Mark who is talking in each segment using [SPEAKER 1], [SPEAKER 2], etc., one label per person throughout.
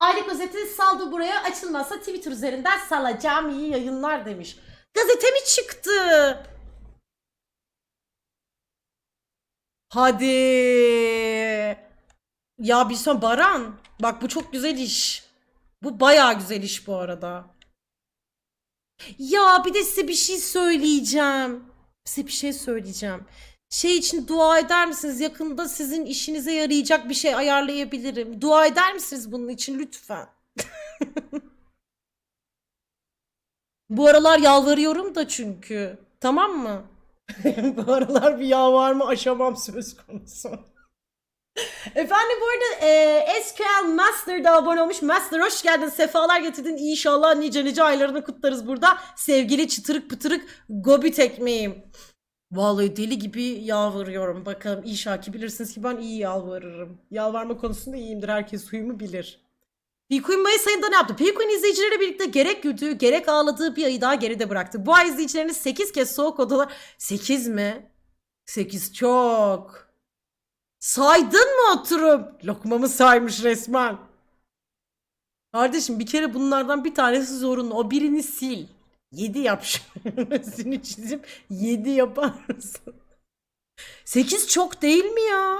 [SPEAKER 1] Aylık özeti saldı buraya açılmazsa Twitter üzerinden salacağım iyi yayınlar demiş. Gazete mi çıktı? Hadi. Ya bir son Baran. Bak bu çok güzel iş. Bu bayağı güzel iş bu arada. Ya bir de size bir şey söyleyeceğim. Size bir şey söyleyeceğim. Şey için dua eder misiniz? Yakında sizin işinize yarayacak bir şey ayarlayabilirim. Dua eder misiniz bunun için lütfen? Bu aralar yalvarıyorum da çünkü. Tamam mı? bu aralar bir yalvarma aşamam söz konusu. Efendim bu arada e, SQL Master da abone olmuş. Master hoş geldin. Sefalar getirdin. İnşallah nice nice aylarını kutlarız burada. Sevgili çıtırık pıtırık gobit ekmeğim. Vallahi deli gibi yalvarıyorum. Bakalım inşallah ki bilirsiniz ki ben iyi yalvarırım. Yalvarma konusunda iyiyimdir. Herkes huyumu bilir. Pikuin Mayıs ayında ne yaptı? Pikuin izleyicileriyle birlikte gerek güldüğü gerek ağladığı bir ayı daha geride bıraktı. Bu ay izleyicilerini 8 kez soğuk odalar... 8 mi? 8 çok. Saydın mı oturup? Lokmamı saymış resmen. Kardeşim bir kere bunlardan bir tanesi zorunlu. O birini sil. 7 yap şurasını çizip 7 yapar mısın? 8 çok değil mi ya?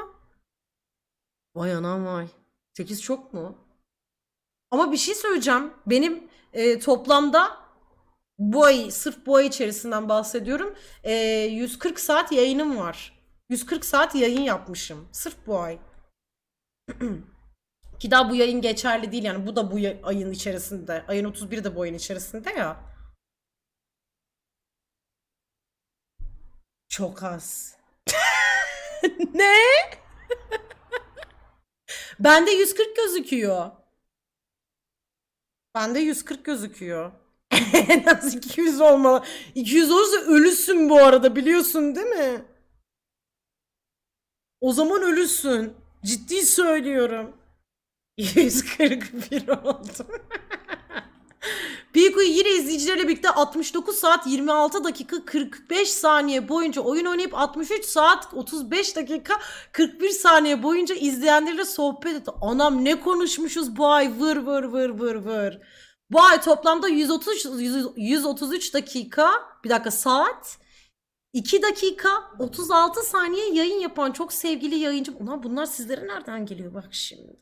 [SPEAKER 1] Vay anam vay. 8 çok mu? Ama bir şey söyleyeceğim. Benim e, toplamda bu ay, sırf bu ay içerisinden bahsediyorum. E, 140 saat yayınım var. 140 saat yayın yapmışım. Sırf bu ay. Ki daha bu yayın geçerli değil yani. Bu da bu ayın içerisinde. Ayın 31'i de bu ayın içerisinde ya. Çok az. ne? Bende 140 gözüküyor. Bende 140 gözüküyor. en az 200 olmalı. 200 olursa ölüsün bu arada biliyorsun değil mi? O zaman ölüsün. Ciddi söylüyorum. 141 oldu. Piku'yu yine izleyicilerle birlikte 69 saat 26 dakika 45 saniye boyunca oyun oynayıp 63 saat 35 dakika 41 saniye boyunca izleyenlerle sohbet etti. Anam ne konuşmuşuz bu ay vır vır vır vır vır. Bu ay toplamda 130 100 133 dakika bir dakika saat 2 dakika 36 saniye yayın yapan çok sevgili yayıncım. Ulan bunlar sizlere nereden geliyor bak şimdi.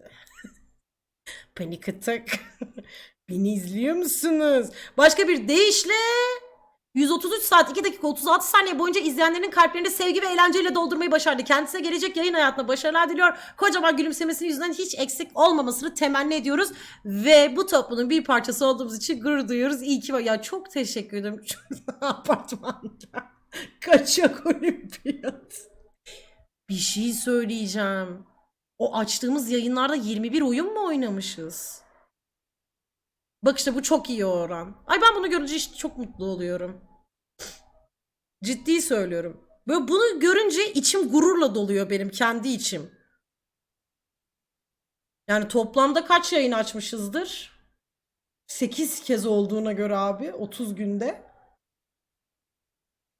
[SPEAKER 1] Panik atak. Beni izliyor musunuz? Başka bir deyişle 133 saat 2 dakika 36 saniye boyunca izleyenlerin kalplerini sevgi ve eğlenceyle doldurmayı başardı. Kendisine gelecek yayın hayatına başarılar diliyor. Kocaman gülümsemesinin yüzünden hiç eksik olmamasını temenni ediyoruz. Ve bu toplumun bir parçası olduğumuz için gurur duyuyoruz. İyi ki var. Ya çok teşekkür ederim. Apartmanda. Kaçak olimpiyat. Bir şey söyleyeceğim. O açtığımız yayınlarda 21 oyun mu oynamışız? Bak işte bu çok iyi oran. Ay ben bunu görünce işte çok mutlu oluyorum. Ciddi söylüyorum. Böyle bunu görünce içim gururla doluyor benim kendi içim. Yani toplamda kaç yayın açmışızdır? 8 kez olduğuna göre abi 30 günde.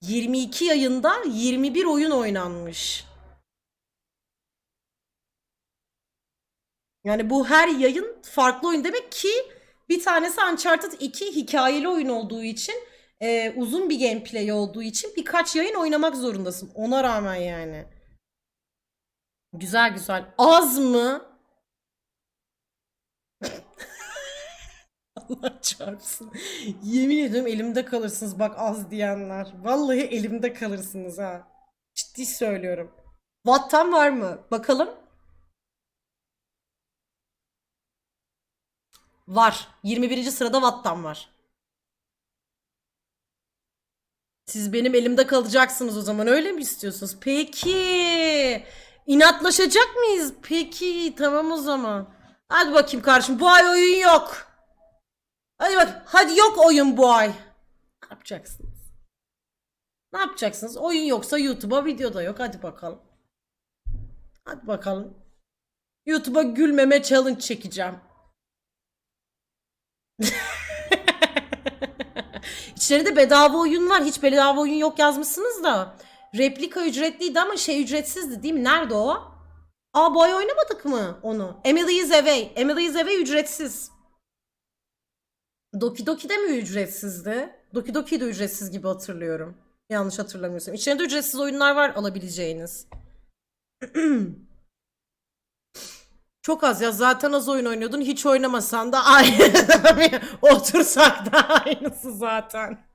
[SPEAKER 1] 22 yayında 21 oyun oynanmış. Yani bu her yayın farklı oyun demek ki bir tanesi Uncharted 2 hikayeli oyun olduğu için e, uzun bir gameplay olduğu için birkaç yayın oynamak zorundasın. Ona rağmen yani. Güzel güzel. Az mı? Allah çarpsın. Yemin ediyorum elimde kalırsınız bak az diyenler. Vallahi elimde kalırsınız ha. Ciddi söylüyorum. Watt'tan var mı? Bakalım. Var. 21. sırada Watt'tan var. Siz benim elimde kalacaksınız o zaman öyle mi istiyorsunuz? Peki. İnatlaşacak mıyız? Peki tamam o zaman. Hadi bakayım kardeşim bu ay oyun yok. Hadi bak hadi yok oyun bu ay. Ne yapacaksınız? Ne yapacaksınız? Oyun yoksa YouTube'a video da yok. Hadi bakalım. Hadi bakalım. YouTube'a gülmeme challenge çekeceğim. İçlerinde bedava oyun var. Hiç bedava oyun yok yazmışsınız da. Replika ücretliydi ama şey ücretsizdi değil mi? Nerede o? Aa bu ay oynamadık mı onu? Emily is Away. Emily is Away ücretsiz. Doki Doki de mi ücretsizdi? Doki Doki de ücretsiz gibi hatırlıyorum. Yanlış hatırlamıyorsam. İçeride ücretsiz oyunlar var alabileceğiniz. Çok az ya zaten az oyun oynuyordun hiç oynamasan da aynı. Otursak da aynısı zaten.